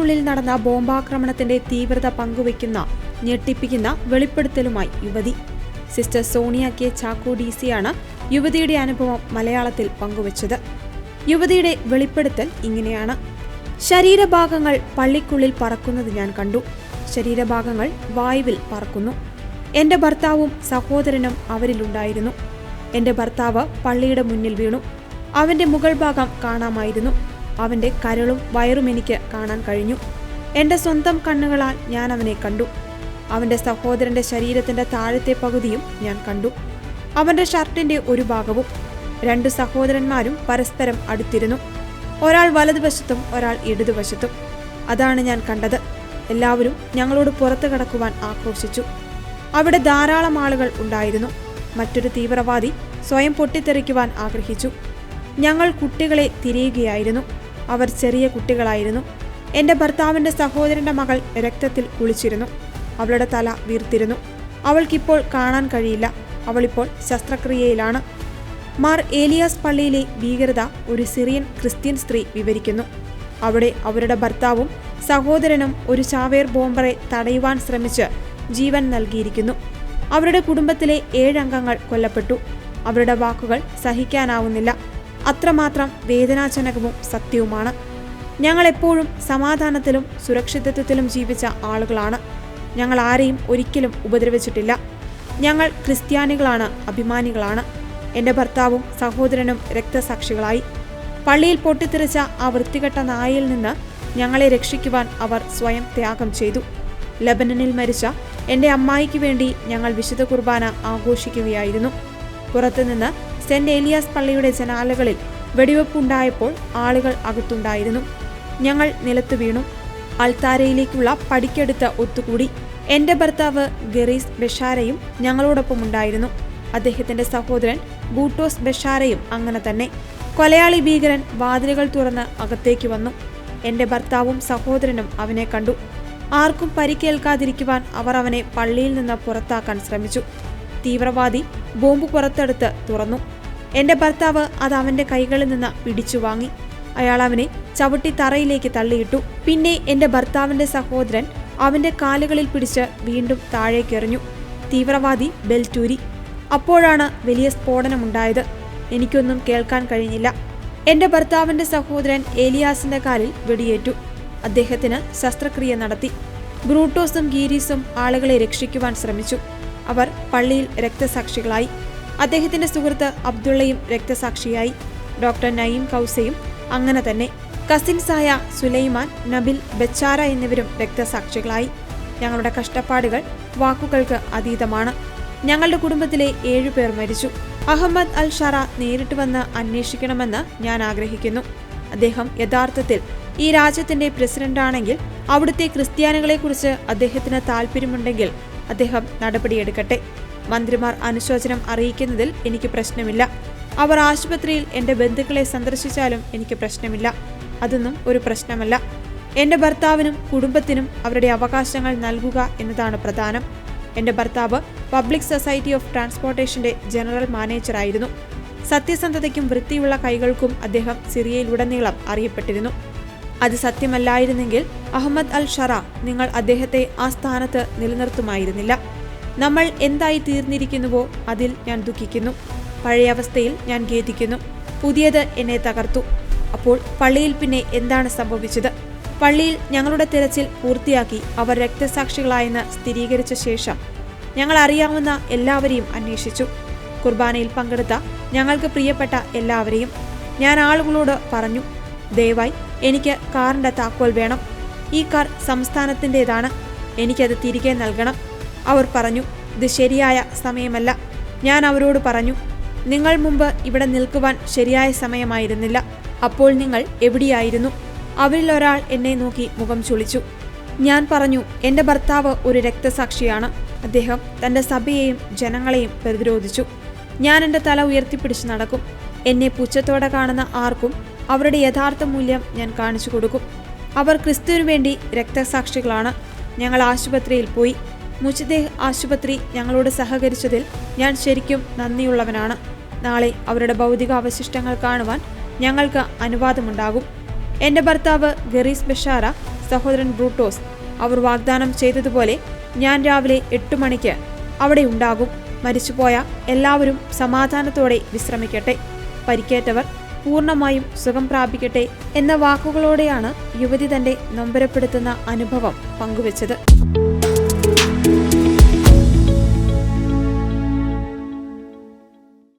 ുള്ളിൽ നടന്ന ബോംബാക്രമണത്തിന്റെ തീവ്രത പങ്കുവയ്ക്കുന്ന ഞെട്ടിപ്പിക്കുന്ന വെളിപ്പെടുത്തലുമായി യുവതി. Sister Sonia K Chacko D സിയാണ് യുവതിയുടെ അനുഭവം മലയാളത്തിൽ പങ്കുവച്ചത്. യുവതിയുടെ വെളിപ്പെടുത്തൽ ഇങ്ങനെയാണ്. ശരീരഭാഗങ്ങൾ പള്ളിക്കുള്ളിൽ പറക്കുന്നത് ഞാൻ കണ്ടു. ശരീരഭാഗങ്ങൾ വായുവിൽ പറക്കുന്നു. എന്റെ ഭർത്താവും സഹോദരനും അവരിലുണ്ടായിരുന്നു. എന്റെ ഭർത്താവ് പള്ളിയുടെ മുന്നിൽ വീണു. അവന്റെ മുകൾ ഭാഗം കാണാമായിരുന്നു. അവന്റെ കരളും വയറും എനിക്ക് കാണാൻ കഴിഞ്ഞു. എന്റെ സ്വന്തം കണ്ണുകളാൽ ഞാൻ അവനെ കണ്ടു. അവന്റെ സഹോദരന്റെ ശരീരത്തിന്റെ താഴത്തെ പകുതിയും ഞാൻ കണ്ടു. അവന്റെ ഷർട്ടിന്റെ ഒരു ഭാഗവും രണ്ട് സഹോദരന്മാരും പരസ്പരം അടുത്തിരുന്നു. ഒരാൾ വലതുവശത്തും ഒരാൾ ഇടതുവശത്തും. അതാണ് ഞാൻ കണ്ടത്. എല്ലാവരും ഞങ്ങളോട് പുറത്തു കടക്കുവാൻ ആക്രോശിച്ചു അവിടെ ധാരാളം ആളുകൾ ഉണ്ടായിരുന്നു. മറ്റൊരു തീവ്രവാദി സ്വയം പൊട്ടിത്തെറിക്കുവാൻ ആഗ്രഹിച്ചു. ഞങ്ങൾ കുട്ടികളെ തിരയുകയായിരുന്നു. അവർ ചെറിയ കുട്ടികളായിരുന്നു. എന്റെ ഭർത്താവിന്റെ സഹോദരന്റെ മകൾ രക്തത്തിൽ കുളിച്ചിരുന്നു. അവളുടെ തല വീർത്തിരുന്നു. അവൾക്കിപ്പോൾ കാണാൻ കഴിയില്ല. അവളിപ്പോൾ ശസ്ത്രക്രിയയിലാണ്. മാർ ഏലിയാസ് പള്ളിയിലെ ഭീകരത ഒരു സിറിയൻ ക്രിസ്ത്യൻ സ്ത്രീ വിവരിക്കുന്നു. അവിടെ അവരുടെ ഭർത്താവും സഹോദരനും ഒരു ചാവേർ ബോംബറെ തടയുവാൻ ശ്രമിച്ച് ജീവൻ നൽകിയിരിക്കുന്നു. അവരുടെ കുടുംബത്തിലെ ഏഴംഗങ്ങൾ കൊല്ലപ്പെട്ടു. അവരുടെ വാക്കുകൾ സഹിക്കാനാവുന്നില്ല. അത്രമാത്രം വേദനാജനകവും സത്യവുമാണ്. ഞങ്ങൾ എപ്പോഴും സമാധാനത്തിലും സുരക്ഷിതത്വത്തിലും ജീവിച്ച ആളുകളാണ്. ഞങ്ങൾ ആരെയും ഒരിക്കലും ഉപദ്രവിച്ചിട്ടില്ല. ഞങ്ങൾ ക്രിസ്ത്യാനികളാണ് അഭിമാനികളാണ്. എന്റെ ഭർത്താവും സഹോദരനും രക്തസാക്ഷികളായി. പള്ളിയിൽ പൊട്ടിത്തെറിച്ച ആ വൃത്തികെട്ട നായയിൽ നിന്ന് ഞങ്ങളെ രക്ഷിക്കുവാൻ അവർ സ്വയം ത്യാഗം ചെയ്തു. ലബനനിൽ മരിച്ച എന്റെ അമ്മായിക്ക് വേണ്ടി ഞങ്ങൾ വിശുദ്ധ കുർബാന ആഘോഷിക്കുകയായിരുന്നു. പുറത്തുനിന്ന് സെന്റ് ഏലിയാസ് പള്ളിയുടെ ജനാലകളിൽ വെടിവെപ്പുണ്ടായപ്പോൾ ആളുകൾ അകത്തുണ്ടായിരുന്നു. ഞങ്ങൾ നിലത്തു വീണു. അൾത്താരയിലേക്കുള്ള പടിക്കെടുത്ത് ഒത്തുകൂടി എന്റെ ഭർത്താവ് ഗറീസ് ബഷാരയും ഞങ്ങളോടൊപ്പം ഉണ്ടായിരുന്നു. അദ്ദേഹത്തിന്റെ സഹോദരൻ ബൂട്ടോസ് ബഷാരയും അങ്ങനെ തന്നെ. കൊലയാളി ഭീകരൻ വാതിലുകൾ തുറന്ന് അകത്തേക്ക് വന്നു. എന്റെ ഭർത്താവും സഹോദരനും അവനെ കണ്ടു. ആർക്കും പരിക്കേൽക്കാതിരിക്കുവാൻ അവർ അവനെ പള്ളിയിൽ നിന്ന് പുറത്താക്കാൻ ശ്രമിച്ചു. തീവ്രവാദി ബോംബ് പുറത്തെടുത്ത് തുറന്നു. എന്റെ ഭർത്താവ് അത് അവന്റെ കൈകളിൽ നിന്ന് പിടിച്ചു വാങ്ങി. അയാൾ അവനെ ചവിട്ടി തറയിലേക്ക് തള്ളിയിട്ടു. പിന്നെ എന്റെ ഭർത്താവിന്റെ സഹോദരൻ അവന്റെ കാലുകളിൽ പിടിച്ച് വീണ്ടും താഴേക്കെറിഞ്ഞു തീവ്രവാദി ബെൽറ്റൂരി. അപ്പോഴാണ് വലിയ സ്ഫോടനമുണ്ടായത്. എനിക്കൊന്നും കേൾക്കാൻ കഴിഞ്ഞില്ല. എന്റെ ഭർത്താവിന്റെ സഹോദരൻ ഏലിയാസിന്റെ കാലിൽ വെടിയേറ്റു. അദ്ദേഹത്തിന് ശസ്ത്രക്രിയ നടത്തി. ബ്രൂട്ടോസും ഗീരീസും ആളുകളെ രക്ഷിക്കുവാൻ ശ്രമിച്ചു. അവർ പള്ളിയിൽ രക്തസാക്ഷികളായി. അദ്ദേഹത്തിന്റെ സുഹൃത്ത് അബ്ദുള്ളയും രക്തസാക്ഷിയായി. ഡോക്ടർ നയീം കൗസയും അങ്ങനെ തന്നെ. കസിൻസായ സുലൈമാൻ നബിൽ ബച്ചാര എന്നിവരും രക്തസാക്ഷികളായി. ഞങ്ങളുടെ കഷ്ടപ്പാടുകൾ വാക്കുകൾക്ക് അതീതമാണ്. ഞങ്ങളുടെ കുടുംബത്തിലെ ഏഴുപേർ മരിച്ചു. അഹമ്മദ് അൽ ഷറ നേരിട്ട് വന്ന് അന്വേഷിക്കണമെന്ന് ഞാൻ ആഗ്രഹിക്കുന്നു. അദ്ദേഹം യഥാർത്ഥത്തിൽ ഈ രാജ്യത്തിന്റെ പ്രസിഡന്റാണെങ്കിൽ അവിടുത്തെ ക്രിസ്ത്യാനികളെക്കുറിച്ച് അദ്ദേഹത്തിന് താല്പര്യമുണ്ടെങ്കിൽ അദ്ദേഹം നടപടിയെടുക്കട്ടെ. മന്ത്രിമാർ അനുശോചനം അറിയിക്കുന്നതിൽ എനിക്ക് പ്രശ്നമില്ല. അവർ ആശുപത്രിയിൽ എന്റെ ബന്ധുക്കളെ സന്ദർശിച്ചാലും എനിക്ക് പ്രശ്നമില്ല. അതൊന്നും ഒരു പ്രശ്നമല്ല. എന്റെ ഭർത്താവിനും കുടുംബത്തിനും അവരുടെ അവകാശങ്ങൾ നൽകുക എന്നതാണ് പ്രധാനം. എന്റെ ഭർത്താവ് പബ്ലിക് സൊസൈറ്റി ഓഫ് ട്രാൻസ്പോർട്ടേഷന്റെ ജനറൽ മാനേജറായിരുന്നു സത്യസന്ധതയ്ക്കും വൃത്തിയുള്ള കൈകൾക്കും അദ്ദേഹം സിറിയയിലുടനീളം അറിയപ്പെട്ടിരുന്നു. അത് സത്യമല്ലായിരുന്നെങ്കിൽ അഹമ്മദ് അൽ ഷറ നിങ്ങൾ അദ്ദേഹത്തെ ആ സ്ഥാനത്ത് നിലനിർത്തുമായിരുന്നില്ല. നമ്മൾ എന്തായി തീർന്നിരിക്കുന്നുവോ അതിൽ ഞാൻ ദുഃഖിക്കുന്നു. പഴയ അവസ്ഥയിൽ ഞാൻ ഖേദിക്കുന്നു. പുതിയത് എന്നെ തകർത്തു. അപ്പോൾ പള്ളിയിൽ പിന്നെ എന്താണ് സംഭവിച്ചത്? പള്ളിയിൽ ഞങ്ങളുടെ തിരച്ചിൽ പൂർത്തിയാക്കി അവർ രക്തസാക്ഷികളായെന്ന് സ്ഥിരീകരിച്ച ശേഷം ഞങ്ങൾ അറിയാവുന്ന എല്ലാവരെയും അന്വേഷിച്ചു. കുർബാനയിൽ പങ്കെടുത്ത ഞങ്ങൾക്ക് പ്രിയപ്പെട്ട എല്ലാവരെയും ഞാൻ ആളുകളോട് പറഞ്ഞു ദയവായി എനിക്ക് കാറിന്റെ താക്കോൽ വേണം. ഈ കാർ സംസ്ഥാനത്തിന്റെതാണ്. എനിക്കത് തിരികെ നൽകണം. അവർ പറഞ്ഞു ഇത് ശരിയായ സമയമല്ല. ഞാൻ അവരോട് പറഞ്ഞു നിങ്ങൾ മുമ്പ് ഇവിടെ നിൽക്കുവാൻ ശരിയായ സമയമായിരുന്നില്ല. അപ്പോൾ നിങ്ങൾ എവിടെയായിരുന്നു? അവരിൽ ഒരാൾ എന്നെ നോക്കി മുഖം ചുളിച്ചു. ഞാൻ പറഞ്ഞു എന്റെ ഭർത്താവ് ഒരു രക്തസാക്ഷിയാണ്. അദ്ദേഹം തന്റെ സഭയെയും ജനങ്ങളെയും പ്രതിരോധിച്ചു. ഞാൻ എന്റെ തല ഉയർത്തിപ്പിടിച്ച് നടക്കും. എന്നെ പുച്ഛത്തോടെ കാണുന്ന ആർക്കും അവരുടെ യഥാർത്ഥ മൂല്യം ഞാൻ കാണിച്ചു കൊടുക്കും. അവർ ക്രിസ്തുവിനു വേണ്ടി രക്തസാക്ഷികളാണ്. ഞങ്ങൾ ആശുപത്രിയിൽ പോയി. മുച്ചിദേഹ് ആശുപത്രി ഞങ്ങളോട് സഹകരിച്ചതിൽ ഞാൻ ശരിക്കും നന്ദിയുള്ളവനാണ്. നാളെ അവരുടെ ഭൗതിക അവശിഷ്ടങ്ങൾ കാണുവാൻ ഞങ്ങൾക്ക് അനുവാദമുണ്ടാകും. എന്റെ ഭർത്താവ് ഗറീസ് ബഷാറ സഹോദരൻ ബ്രൂട്ടോസ് അവർ വാഗ്ദാനം ചെയ്തതുപോലെ ഞാൻ രാവിലെ എട്ട് മണിക്ക് അവിടെ ഉണ്ടാകും. മരിച്ചുപോയ എല്ലാവരും സമാധാനത്തോടെ വിശ്രമിക്കട്ടെ. പരിക്കേറ്റവർ പൂർണമായും സുഖം പ്രാപിക്കട്ടെ എന്ന വാക്കുകളോടെയാണ് യുവതി തന്റെ നൊമ്പരപ്പെടുത്തുന്ന അനുഭവം പങ്കുവച്ചത്.